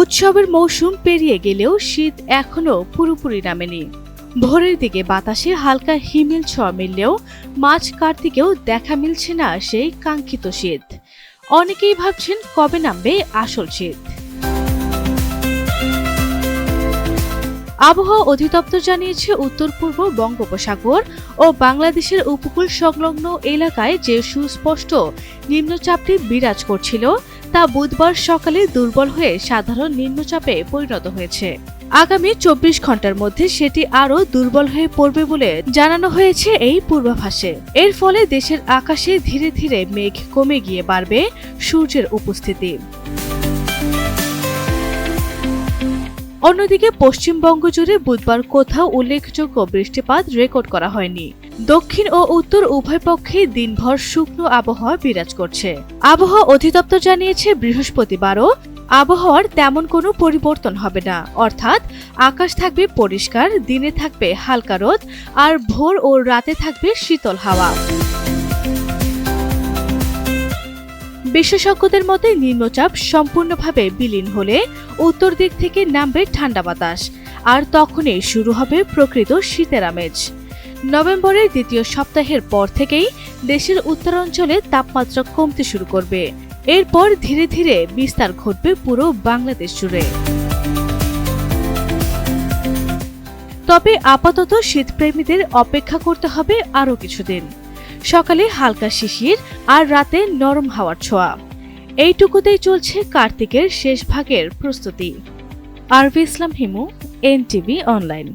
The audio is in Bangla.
উৎসবের মৌসুম পেরিয়ে গেলেও শীত এখনও পুরোপুরি নামেনি। ভোরের দিকে বাতাসে হালকা হিমেল ছোঁয়া মিললেও মাঝ কার্তিকেও দেখা মিলছে না সেই কাঙ্ক্ষিত শীত। অনেকেই ভাবছেন কবে নামবে আসল শীত। আবহাওয়া অধিদপ্তর জানিয়েছে, উত্তর পূর্ব বঙ্গোপসাগর ও বাংলাদেশের উপকূল সংলগ্ন এলাকায় যে সুস্পষ্ট নিম্নচাপটি বিরাজ করছিল তা বুধবার সকালে দুর্বল হয়ে সাধারণ নিম্নচাপে পরিণত হয়েছে। আগামী চব্বিশ ঘণ্টার মধ্যে সেটি আরও দুর্বল হয়ে পড়বে বলে জানানো হয়েছে এই পূর্বাভাসে। এর ফলে দেশের আকাশে ধীরে ধীরে মেঘ কমে গিয়ে বাড়বে সূর্যের উপস্থিতি। অন্যদিকে পশ্চিমবঙ্গ জুড়ে বুধবার কোথাও উল্লেখযোগ্য বৃষ্টিপাত রেকর্ড করা হয়নি। দক্ষিণ ও উত্তর উভয় পক্ষে দিনভর শুকনো আবহাওয়া বিরাজ করছে। আবহাওয়া অধিদপ্তর জানিয়েছে, বৃহস্পতিবারও আবহাওয়ার তেমন কোনো পরিবর্তন হবে না। অর্থাৎ, আকাশ থাকবে পরিষ্কার, দিনে থাকবে হালকা রোদ, আর ভোর ও রাতে থাকবে শীতল হাওয়া। বিশেষজ্ঞদের মতে নিম্নচাপ সম্পূর্ণভাবে বিলীন হলে উত্তর দিক থেকে নামবে ঠান্ডা বাতাস, আর তখনই শুরু হবে প্রকৃত শীতের আমেজ। নভেম্বরের দ্বিতীয় সপ্তাহের পর থেকেই দেশের উত্তরাঞ্চলে তাপমাত্রা কমতে শুরু করবে। এরপর ধীরে ধীরে বিস্তার ঘটবে পুরো বাংলাদেশ জুড়ে। তবে আপাতত শীতপ্রেমীদের অপেক্ষা করতে হবে আরও কিছুদিন। সকালে হালকা শিশির আর রাতে নরম হাওয়ার ছোঁয়া। এইটুকুতেই চলছে কার্তিকের শেষ ভাগের প্রস্তুতি। Arvi Islam Himu, NTV online.